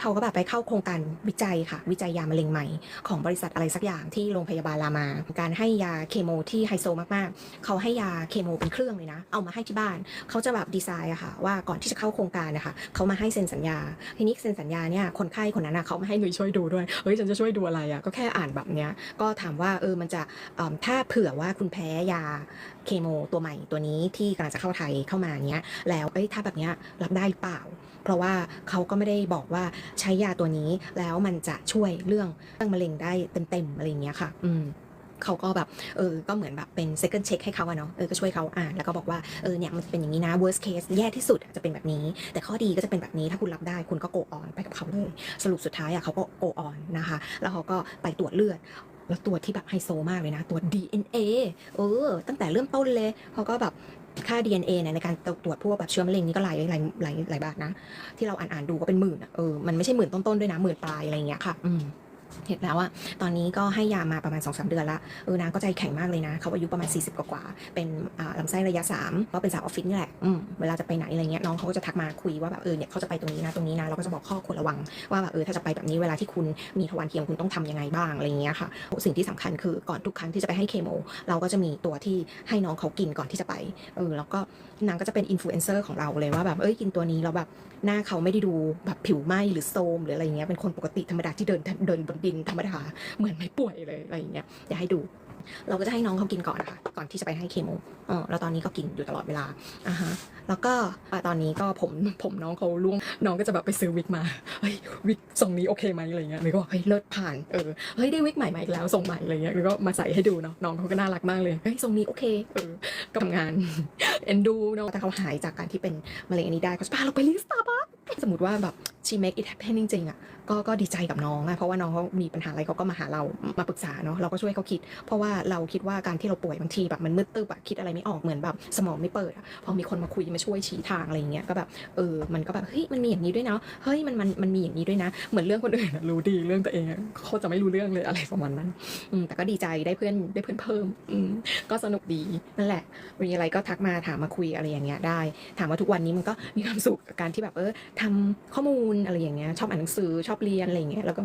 เขาก็แบบไปเข้าโครงการวิจัยค่ะ วิจัยยามะเร็งใหม่ ของบริษัทอะไรสักอย่างที่โรงพยาบาลรามา การให้ยาเคมีที่ไฮโซมากๆ เขาให้ยาเคมีเป็นเครื่องเลยนะ เอามาให้ที่บ้าน เขาจะแบบดีไซน์อะค่ะ ว่าก่อนที่จะเข้าโครงการนะคะเขามาให้เซ็นสัญญา ทีนี้เซ็นสัญญาเนี่ยคนไข้คนนั้นนะเขามาให้หนุ่ยช่วยดูด้วย เฮ้ยฉันจะช่วยดูอะไรอะก็แค่อ่านแบบเนี้ย ก็ถามว่าเออมันจะถ้าเผื่อว่าคุณแพ้ยาเคมีตัวใหม่ตัวนี้ที่กำลังจะเข้าไทยเข้ามาเนี้ย แล้วเอ้ยถ้าแบบเนี้ยรับได้หรือเปล่า เพราะว่าเขาก็ไม่ได้บอกว่าใช้ยาตัวนี้แล้วมันจะช่วยเรื่องเรื่องมะเร็งได้เต็มๆอะไรอย่างเงี้ยค่ะ อืมเขาก็แบบเออก็เหมือนแบบเป็น second check ให้เขาอะเนาะเออก็ช่วยเขาอ่านแล้วก็บอกว่าเออเนี่ยมันจะเป็นอย่างนี้นะ worst case แย่ที่สุดจะเป็นแบบนี้ แต่ข้อดีก็จะเป็นแบบนี้ถ้าคุณรับได้คุณก็ go on ไปกับเขาเลย สรุปสุดท้ายอะเขาก็ go on นะคะ แล้วเขาก็ไปตรวจเลือดแล้วตรวจที่แบบไฮโซมากเลยนะตรวจ DNA เออ ตั้งแต่เริ่มต้นเลยเขาก็แบบ ค่า DNA เนี่ยในการตรวจพวกแบบเชื้อมะเร็งนี่ก็หลายหลายหลายหลายบาทนะ ที่เราอ่านอ่านดูก็เป็นหมื่นอะเออมันไม่ใช่หมื่นต้นๆด้วยนะหมื่นปลายอะไรอย่างเงี้ยค่ะ อืม เห็นแล้วอะตอนนี้ก็ให้ยามาประมาณ2อสเดือนละ เออนางก็ใจแข็งมากเลยนะ เขาอายุประมาณ 40 กว่าๆเป็นลำไส้ระยะ 3 ก็เป็นสาวออฟฟิศนี่แหละ เวลาจะไปไหนอะไรเงี้ย น้องเขาก็จะทักมาคุยว่าแบบเออเนี่ยเขาจะไปตรงนี้นะ ตรงนี้นะ เราก็จะบอกข้อควรระวัง ว่าแบบเออถ้าจะไปแบบนี้เวลาที่คุณมีทวารเทียมคุณต้องทำยังไงบ้างอะไรเงี้ยค่ะ สิ่งที่สำคัญคือก่อนทุกครั้งที่จะไปให้เคมเราก็จะมีตัวที่ให้น้องเขากินก่อนที่จะไป เออ แล้วก็นางก็จะเป็นอินฟลูเอนเซอร์ของเราเลยว่าแบบเอ้ยกินตัวนี้แล้วแบบหน้าเขาไม่ได้ดูแบบผิวไหมหรือโทมหรืออะไรเงี้ยเป็นคนปกติธรรมดาที่เดินเดินบนดินธรรมดาเหมือนไม่ป่วยเลยอะไรอย่างเงี้ยอยากให้ดู เราก็จะให้น้องเขากินก่อนนะคะก่อนที่จะไปให้เคมีเออแล้วตอนนี้ก็กินอยู่ตลอดเวลาอะฮะแล้วก็ตอนนี้ก็ผมผมน้องเขาล่วงน้องก็จะแบบไปซื้อวิกมาเฮ้ยวิกทรงนี้โอเคไหมอะไรเงี้ยหรือก็บอกเฮ้ยเลิศผ่านเออเฮ้ยได้วิกใหม่มาอีกแล้วทรงใหม่อะไรเงี้ยแล้วก็มาใส่ให้ดูเนาะน้องเขาก็น่ารักมากเลยเฮ้ยทรงนี้โอเคเออก็ทำงานเอ็นดูเนาะแต่เขาหายจากการที่เป็นมะเร็งอันนี้ได้เขาจะพาเราไปลิสตาร์บัคสมมติว่าแบบ she make it happen จริงๆอะก็ก็ดีใจกับน้องอะเพราะว่าน้องเขามีปัญหาอะไรเขาก็มาหาเรามาปรึกษาเนาะเราก็ช่วยเขาคิด เพราะว่าเราคิดว่าการที่เราป่วยบางทีแบบมันมืดตึ๊บอะคิดอะไรไม่ออกเหมือนแบบสมองไม่เปิดอะพอมีคนมาคุยมาช่วยชี้ทางอะไรอย่างเงี้ยก็แบบเออมันก็แบบเฮ้ยมันมีอย่างนี้ด้วยนะเฮ้ยมันมันมันมีอย่างนี้ด้วยนะ เหมือนเรื่องคนอื่นรู้ดีเรื่องตัวเองเขาจะไม่รู้เรื่องเลยอะไรประมาณนั้นอืมแต่ก็ดีใจได้เพื่อนได้เพื่อนเพิ่มอืมก็สนุกดีนั่นแหละมีอะไรก็ทักมาถามมาคุยอะไรอย่างเงี้ยได้ ถามว่าทุกวันนี้มันก็มีความสุขกับการที่แบบเออทำข้อมูลอะไรอย่างเงี้ยชอบอ่านหนังสือชอบเรียนอะไรอย่างเงี้ยแล้วก็